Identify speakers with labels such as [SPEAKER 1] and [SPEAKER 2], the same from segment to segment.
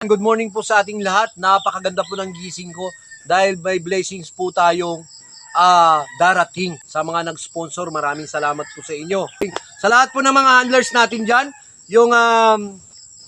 [SPEAKER 1] Good morning po sa ating lahat. Napakaganda po ng gising ko dahil may blessings po tayong ah, darating sa mga nag-sponsor. Maraming salamat po sa inyo. Sa lahat po ng mga handlers natin dyan, yung um,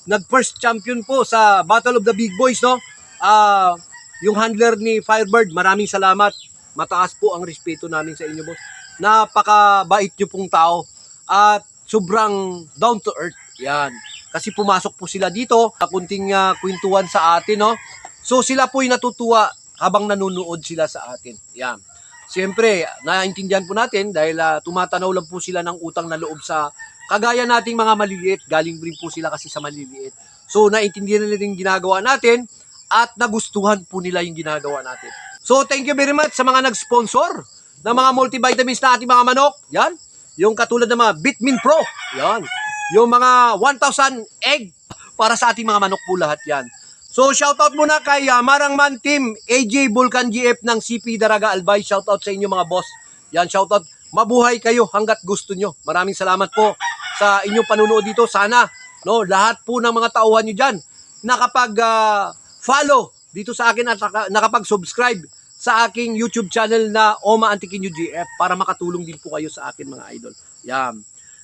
[SPEAKER 1] nag-first champion po sa Battle of the Big Boys, no? Ah, yung handler ni Firebird, maraming salamat. Mataas po ang respeto namin sa inyo, boss. Napakabait nyo pong tao at sobrang down to earth. Yan. Kasi pumasok po sila dito, kunting ah, kwentuhan sa atin, no? So sila po'y natutuwa habang nanonood sila sa atin. Yan. Siyempre, naiintindihan po natin dahil ah, tumatanaw lang po sila ng utang na loob sa kagaya nating mga maliliit. Galing rin po sila kasi sa maliliit. So, naiintindihan nila yung ginagawa natin at nagustuhan po nila yung ginagawa natin. So, thank you very much sa mga nag-sponsor ng mga multivitamins na ating mga manok. Yan. Yung katulad ng mga Bitmin Pro. Yan. Yung mga 1,000 egg para sa ating mga manok po lahat yan. So, shoutout muna kay uh, Marangman Team, AJ Vulcan GF ng CP Daraga Albay. Shoutout sa inyo mga boss. Yan, shoutout. Mabuhay kayo hanggat gusto nyo. Maraming salamat po sa inyong panunood dito. Sana, no, lahat po ng mga tauhan nyo dyan nakapag ah, follow dito sa akin at naka- nakapag-subscribe sa aking YouTube channel na Oma Antiquinho GF para makatulong din po kayo sa akin mga idol. Yan.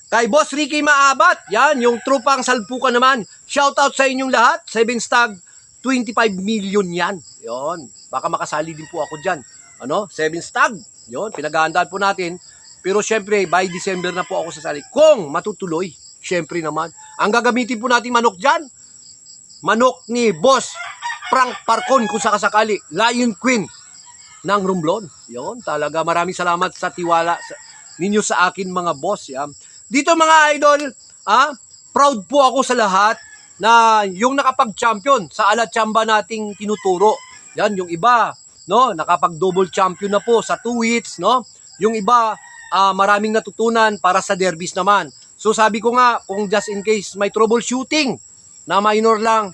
[SPEAKER 1] Kay Boss Ricky Maabat, yan, yung trupang salpukan naman. Shoutout sa inyong lahat. 7 stag, 25 million yan. Yon. Baka makasali din po ako dyan. Ano? 7 stag. Yon. Pinaghahandaan po natin. Pero syempre, by December na po ako sasali. Kung matutuloy, syempre naman. Ang gagamitin po natin manok dyan, manok ni Boss Frank Parcon kung sakasakali. Lion Queen ng Romblon. Yon. Talaga maraming salamat sa tiwala sa, ninyo sa akin mga boss. Yan. Dito mga idol, ah, proud po ako sa lahat na yung nakapag-champion sa ala chamba nating tinuturo. Yan, yung iba, no, nakapag-double champion na po sa two hits, no? Yung iba, ah, maraming natutunan para sa derbies naman. So sabi ko nga, kung just in case may troubleshooting na minor lang,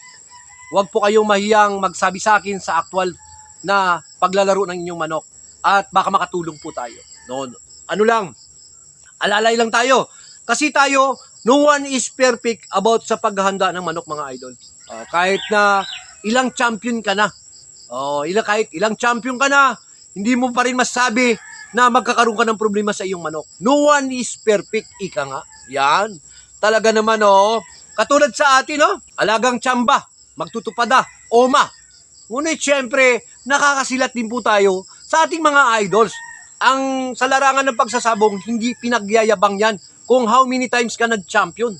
[SPEAKER 1] huwag po kayong mahiyang magsabi sa akin sa actual na paglalaro ng inyong manok at baka makatulong po tayo. No, ano lang, alalay lang tayo. Kasi tayo, no one is perfect about sa paghahanda ng manok mga idol. Ah, kahit na ilang champion ka na, oh, ilang, kahit ilang champion ka na, hindi mo pa rin masabi na magkakaroon ka ng problema sa iyong manok. No one is perfect, ika nga. Yan. Talaga naman, oh. Katulad sa atin, oh. Alagang tsamba, magtutupada, oma. Ngunit, syempre, nakakasilat din po tayo sa ating mga idols. Ang sa larangan ng pagsasabong, hindi pinagyayabang yan kung how many times ka nag-champion.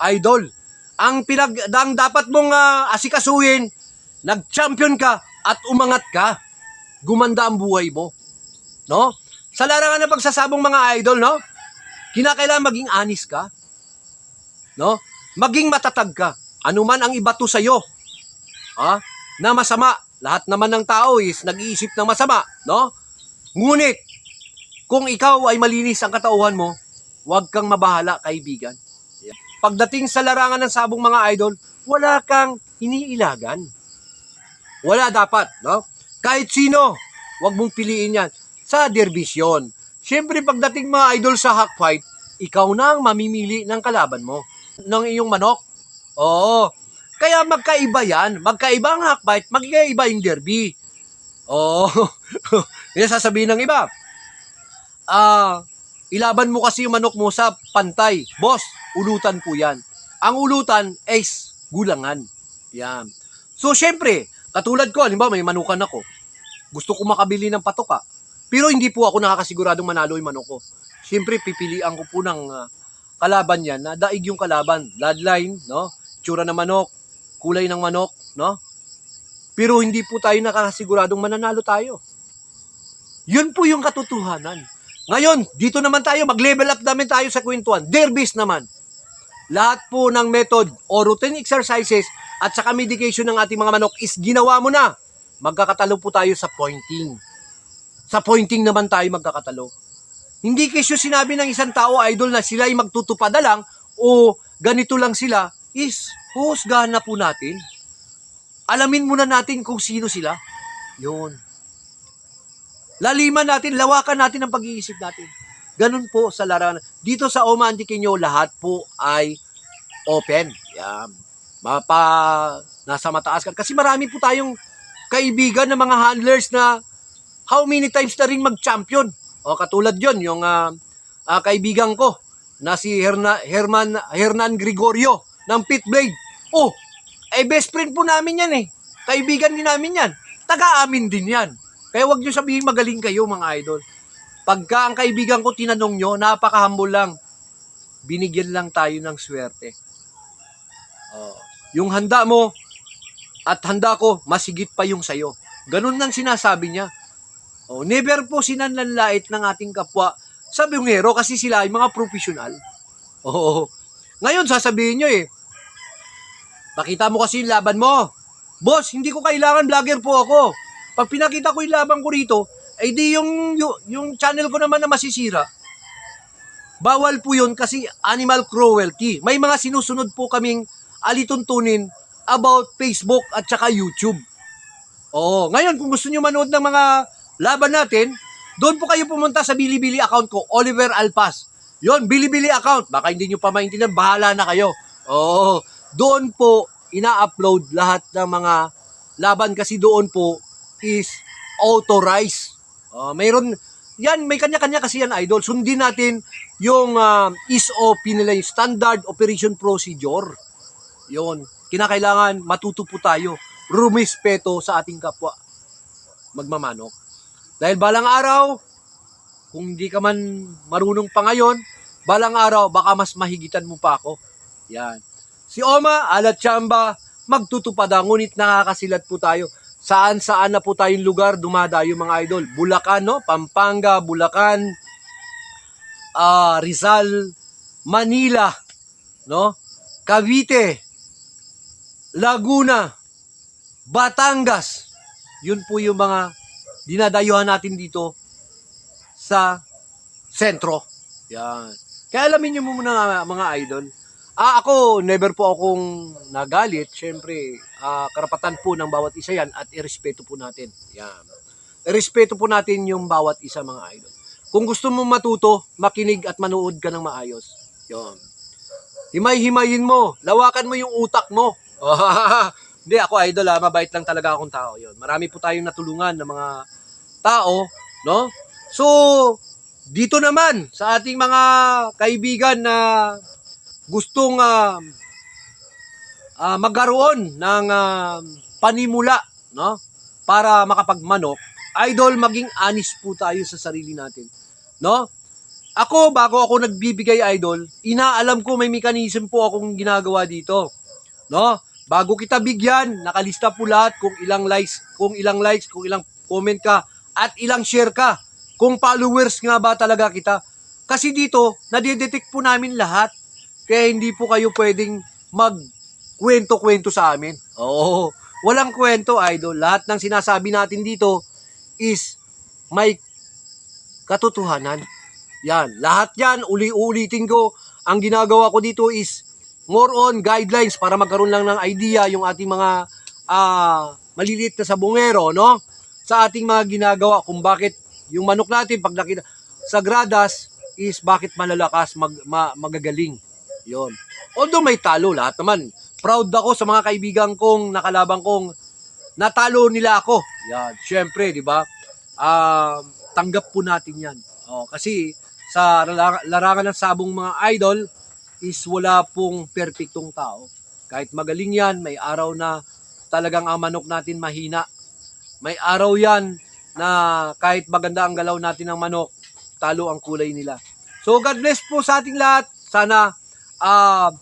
[SPEAKER 1] Idol. Ang pinag ang dapat mong ah, asikasuhin, nag-champion ka at umangat ka. Gumanda ang buhay mo. No? Sa larangan ng pagsasabong mga idol, no? Kinakailangan maging honest ka. No? Maging matatag ka. Ano man ang ibato sa iyo. Ha? Na masama. Lahat naman ng tao is nag-iisip ng masama, no? Ngunit kung ikaw ay malinis ang katauhan mo, huwag kang mabahala, kaibigan. Pagdating sa larangan ng sabong mga idol, wala kang iniilagan. Wala dapat, no? Kahit sino, huwag mong piliin yan. Sa derbisyon. Siyempre, pagdating mga idol sa hack fight, ikaw na ang mamimili ng kalaban mo. Ng iyong manok. Oo. Kaya magkaiba yan. Magkaiba ang hack fight, magkaiba yung derby. Oo. Yan sasabihin ng iba. Ah, ilaban mo kasi yung manok mo sa pantay. Boss, ulutan po yan. Ang ulutan is gulangan. Yan. So, syempre, katulad ko, halimbawa may manukan ako. Gusto ko makabili ng patoka. Pero hindi po ako nakakasiguradong manalo yung manok ko. Syempre, pipilian ko po ng ah, kalaban yan na daig yung kalaban. Bloodline, no? Tsura ng manok, kulay ng manok, no? Pero hindi po tayo nakakasiguradong mananalo tayo. Yun po yung katotohanan. Ngayon, dito naman tayo, mag-level up namin tayo sa kwentuhan. Derbies naman. Lahat po ng method o routine exercises at saka medication ng ating mga manok is ginawa mo na. Magkakatalo po tayo sa pointing. Sa pointing naman tayo magkakatalo. Hindi kesyo sinabi ng isang tao, idol, na sila ay magtutupad na lang o ganito lang sila, is husgahan na po natin. Alamin muna natin kung sino sila. Yun. Laliman natin, lawakan natin ang pag-iisip natin. Ganun po sa larangan. Dito sa Oma Antiquinho, lahat po ay open. Yan. Mapa nasa mataas ka. Kasi marami po tayong kaibigan na mga handlers na how many times na rin mag-champion. O katulad yon yung ah, ah, kaibigan ko na si Herna, Herman Hernan Gregorio ng Pitblade. Oh, eh best friend po namin yan eh. Kaibigan din namin yan. Taga-amin din yan. Kaya wag niyo sabihin magaling kayo mga idol. Pagka ang kaibigan ko tinanong nyo, napaka-humble lang. Binigyan lang tayo ng swerte. Oh, yung handa mo at handa ko, masigit pa yung sayo. Ganun lang sinasabi niya. Oh, never po sinanlanlait ng ating kapwa sa bungero kasi sila ay mga profesional. Oo. Ngayon, sasabihin nyo eh, pakita mo kasi yung laban mo. Boss, hindi ko kailangan vlogger po ako. Pag pinakita ko yung laban ko rito, ay di yung, yung, yung channel ko naman na masisira. Bawal po yun kasi animal cruelty. May mga sinusunod po kaming alituntunin about Facebook at saka YouTube. Oo. Ngayon, kung gusto nyo manood ng mga laban natin, doon po kayo pumunta sa Bilibili account ko, Oliver Alpas. Yon, Bilibili account. Baka hindi nyo pa maintindihan, bahala na kayo. Oo. Doon po, ina-upload lahat ng mga laban kasi doon po is authorized. Uh, mayroon, yan, may kanya-kanya kasi yan, idol. Sundin natin yung ah, SOP nila, yung Standard Operation Procedure. Yon. Kinakailangan matuto po tayo. Rumispeto sa ating kapwa. Magmamanok. Dahil balang araw, kung hindi ka man marunong pa ngayon, balang araw, baka mas mahigitan mo pa ako. Yan. Si Oma, alat chamba, magtutupad ngunit nakakasilat po tayo. Saan saan na po tayong lugar dumadayo mga idol. Bulacan, no? Pampanga, Bulacan, ah Rizal, Manila, no? Cavite, Laguna, Batangas. Yun po yung mga dinadayuhan natin dito sa sentro. Yan. Kaya alamin nyo muna mga idol. Ah, ako, never po akong nagalit. Siyempre, ah, karapatan po ng bawat isa yan at irespeto po natin. Yan. Irespeto po natin yung bawat isa mga idol. Kung gusto mo matuto, makinig at manood ka ng maayos. Yon. Himay-himayin mo. Lawakan mo yung utak mo. Hindi, ako idol ha. Mabait lang talaga akong tao. Yon. Marami po tayong natulungan ng mga tao. No? So, dito naman sa ating mga kaibigan na gustong ah, ah, magkaroon ng ah, panimula no? Para makapagmanok idol maging honest po tayo sa sarili natin no? Ako bago ako nagbibigay idol inaalam ko may mechanism po akong ginagawa dito no? Bago kita bigyan nakalista po lahat kung ilang likes kung ilang likes kung ilang comment ka at ilang share ka. Kung followers nga ba talaga kita. Kasi dito nadidetect po namin lahat. Kaya hindi po kayo pwedeng magkwento-kwento sa amin. Oo. Walang kwento, idol. Lahat ng sinasabi natin dito is may katotohanan. Yan. Lahat yan, uli-ulitin ko. Ang ginagawa ko dito is more on guidelines para magkaroon lang ng idea yung ating mga ah, maliliit na sabungero, no? Sa ating mga ginagawa kung bakit yung manok natin pag nakita sa gradas is bakit malalakas, mag, ma- magagaling. Yon. Although may talo, lahat naman. Proud ako sa mga kaibigan kong nakalabang kong natalo nila ako. Yan, syempre, di ba? Ah, tanggap po natin yan. Oh, kasi sa lara- larangan ng sabong mga idol is wala pong perpektong tao. Kahit magaling yan, may araw na talagang ang manok natin mahina. May araw yan na kahit maganda ang galaw natin ng manok, talo ang kulay nila. So God bless po sa ating lahat. Sana ah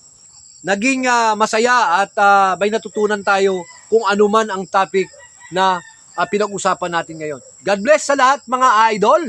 [SPEAKER 1] naging ah, masaya at ah, may natutunan tayo kung ano man ang topic na ah, pinag-usapan natin ngayon. God bless sa lahat mga idol!